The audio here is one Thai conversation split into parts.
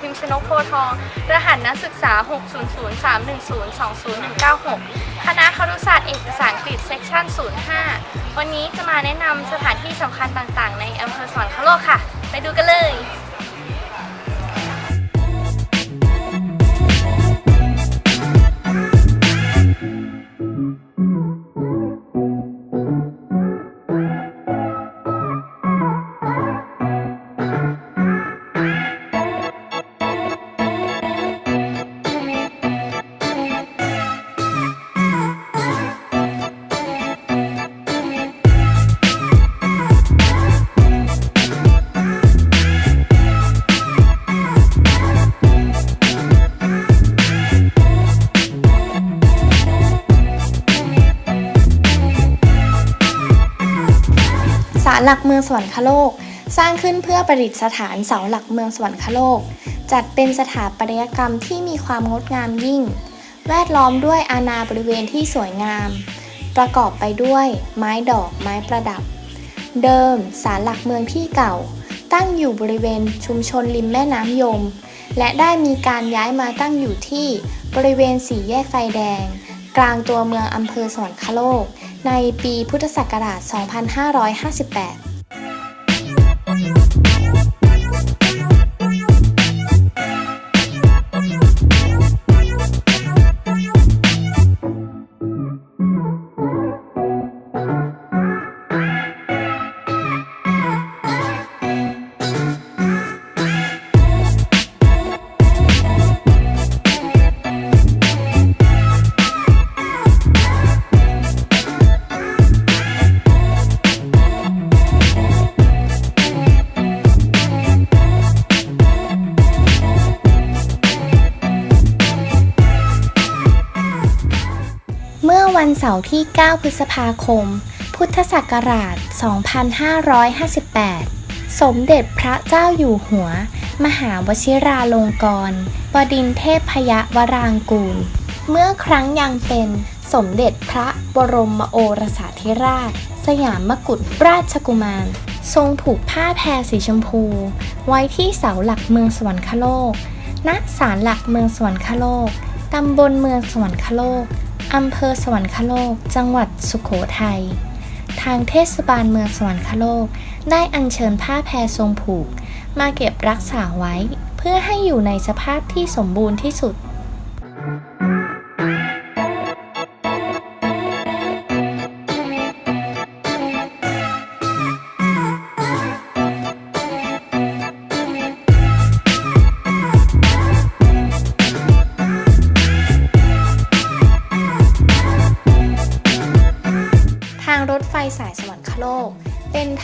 พิมพ์ชนกโพทอง รหัสนักศึกษา 60031020196 คณะครุศาสตร์เอกภาษาอังกฤษเซกชั่น05 วันนี้จะมาแนะนำสถานที่สำคัญต่างๆ ในอำเภอสวรรคโลกค่ะ ไปดูกันเลย หลักเมืองสวรรคโลก สร้างขึ้นเพื่อประดิษฐานเสาหลักเมืองสวรรคโลก จัดเป็นสถาปัตยกรรมที่มีความงดงามยิ่ง แวดล้อมด้วยอาณาบริเวณที่สวยงาม ประกอบไปด้วยไม้ดอกไม้ประดับ เดิมศาลหลักเมืองที่เก่า ตั้งอยู่บริเวณชุมชนริมแม่น้ำยม และได้มีการย้ายมาตั้งอยู่ที่บริเวณสี่แยกไฟแดง กลางตัวเมืองอำเภอสวรรคโลก ในปีพุทธศักราช 2558 วันเสาร์ที่ 9 พฤษภาคม พุทธศักราช 2558 สมเด็จพระเจ้าอยู่หัว มหาวชิราลงกรณ์บดินทร์เทพยวรางกูล เมื่อครั้งยังเป็นสมเด็จพระบรมโอรสาธิราช สยามกุฎราชกุมาร ทรงผูกผ้าแพรสีชมพู ไว้ที่เสาหลักเมืองสวรรคโลก ณ ศาลหลักเมืองสวรรคโลก ตำบลเมืองสวรรคโลก อำเภอสวรรคโลก จังหวัดสุขโขทัย ทางเทศบาลเมืองสวรรคโลก ได้อัญเชิญผ้าแพรทรงผูก มาเก็บรักษาไว้ เพื่อให้อยู่ในสภาพที่สมบูรณ์ที่สุด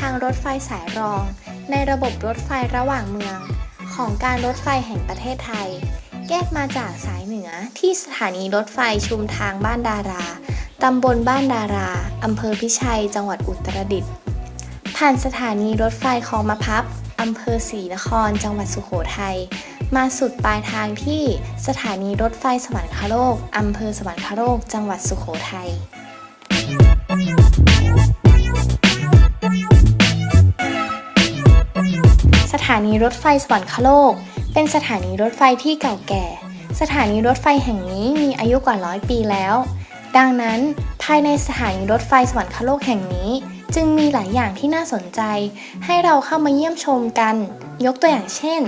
ทางรถไฟสายรอง ในระบบรถไฟระหว่างเมือง ของการรถไฟแห่งประเทศไทย แยกมาจากสายเหนือที่สถานีรถไฟชุมทางบ้านดารา ตำบลบ้านดารา อำเภอพิชัย จังหวัดอุตรดิตถ์ ผ่านสถานีรถไฟคลองมะพับ อำเภอศรีนคร จังหวัดสุโขทัย มาสุดปลายทางที่สถานีรถไฟสวรรคโลก อำเภอสวรรคโลก จังหวัดสุโขทัย นีรถไฟสวรรคโลก เป็นสถานีรถไฟที่เก่าแก่ สถานีรถไฟแห่งนี้มีอายุกว่าร้อยปีแล้ว ดังนั้นภายในสถานีรถไฟสวรรคโลกแห่งนี้ จึงมีหลายอย่างที่น่าสนใจ ให้เราเข้ามาเยี่ยมชมกัน ยกตัวอย่างเช่น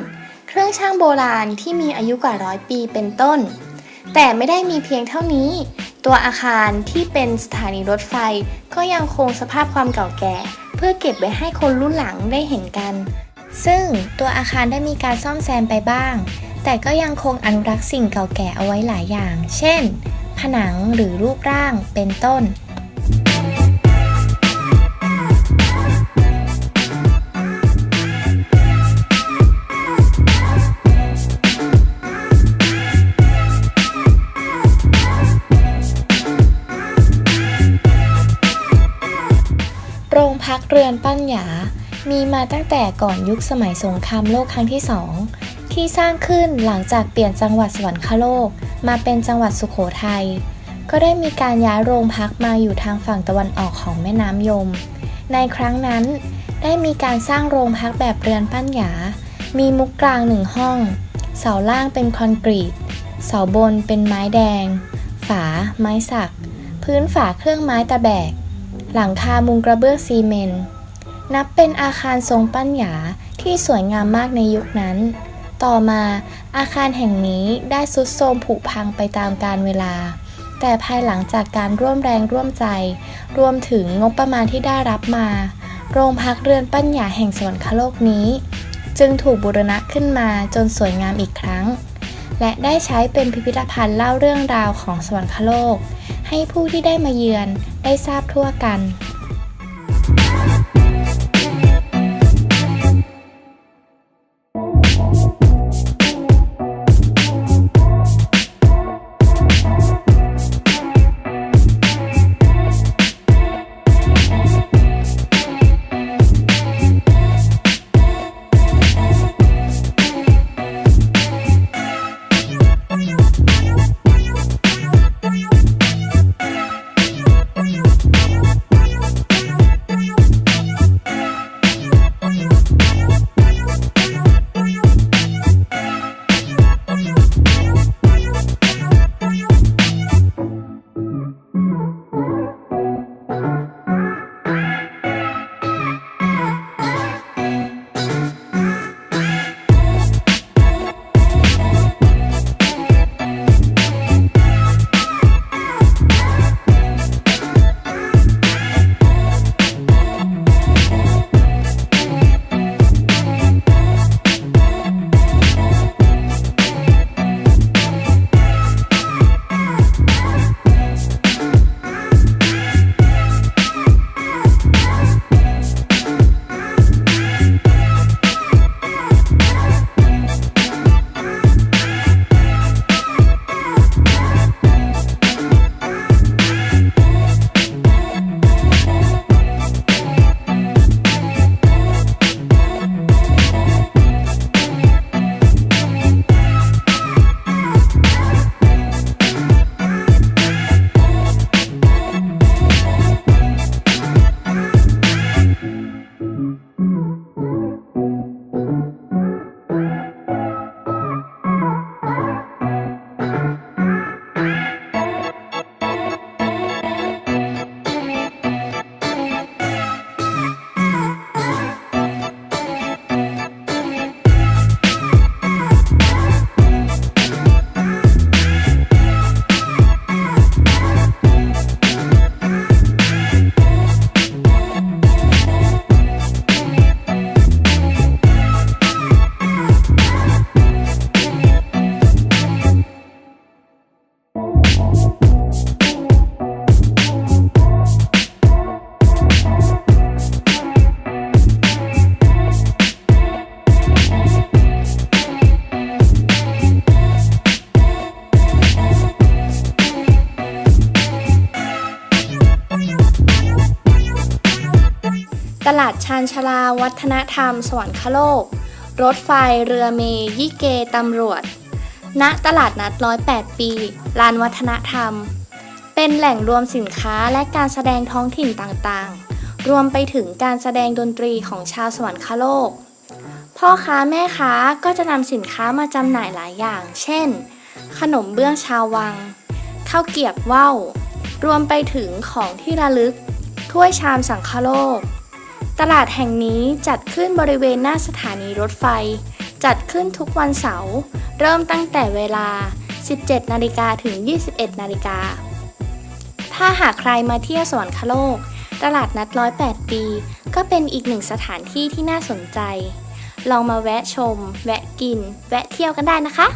เครื่องช่างโบราณที่มีอายุกว่าร้อยปีเป็นต้น แต่ไม่ได้มีเพียงเท่านี้ ตัวอาคารที่เป็นสถานีรถไฟก็ยังคงสภาพความเก่าแก่ เพื่อเก็บไว้ให้คนรุ่นหลังได้เห็นกัน ซึ่งตัวอาคารได้มีการซ่อมแซมไปบ้าง แต่ก็ยังคงอนุรักษ์สิ่งเก่าแก่เอาไว้หลายอย่าง เช่น ผนังหรือรูปร่างเป็นต้น โรงพักเรือนปั้นหยา มีมาตั้งแต่ก่อนยุคสมัยสงครามโลกครั้งที่สองที่สร้างขึ้นหลังจากเปลี่ยนจังหวัดสวรรคโลก มาเป็นจังหวัดสุขโขทัยก็ได้มีการย้ายโรงพักมาอยู่ทางฝั่งตะวันออกของแม่น้ำยม ในครั้งนั้นได้มีการสร้างโรงพักแบบเรือนปั้นหยา มีมุกกลางหนึ่งห้อง เสาล่างเป็นคอนกรีต เสาบนเป็นไม้แดง ฝา ไม้สัก พื้นฝาเครื่องไม้ตะแบก หลังคามุงกระเบื้องซีเมนต์ นับเป็นอาคารทรงปั้นหยาที่สวยงามมากในยุคนั้น ต่อมาอาคารแห่งนี้ได้ทรุดโทรมผุพังไปตามกาลเวลา แต่ภายหลังจากการร่วมแรงร่วมใจ รวมถึงงบประมาณที่ได้รับมา โรงพักเรือนปั้นหยาแห่งสวรรคโลกนี้ จึงถูกบูรณะขึ้นมาจนสวยงามอีกครั้ง และได้ใช้เป็นพิพิธภัณฑ์เล่าเรื่องราวของสวรรคโลก ให้ผู้ที่ได้มาเยือนได้ทราบทั่วกัน ตลาดชานชลาวัฒนธรรม สวรรคโลก รถไฟเรือเมยี่เกตำรวจ ณ ตลาดนัดร้อยแปดปี ลานวัฒนธรรม เป็นแหล่งรวมสินค้าและการแสดงท้องถิ่นต่างๆ รวมไปถึงการแสดงดนตรีของชาวสวรรคโลก พ่อค้าแม่ค้าก็จะนำสินค้ามาจำหน่ายหลายอย่าง เช่น ขนมเบื้องชาววัง ข้าวเกียบว่าวรวมไปถึงของที่ระลึก ถ้วยชามสังคโลก ตลาดแห่งนี้จัดขึ้นบริเวณหน้าสถานีรถไฟ จัดขึ้นทุกวันเสาร์เริ่มตั้งแต่เวลา 17 นาฬิกาถึง 21 นาฬิกา ถ้าหากใครมาเที่ยวสวรรคโลก ตลาดนัดร้อยแปดปี ก็เป็นอีกหนึ่งสถานที่ที่น่าสนใจ ลองมาแวะชม แวะกิน แวะเที่ยวกันได้นะคะ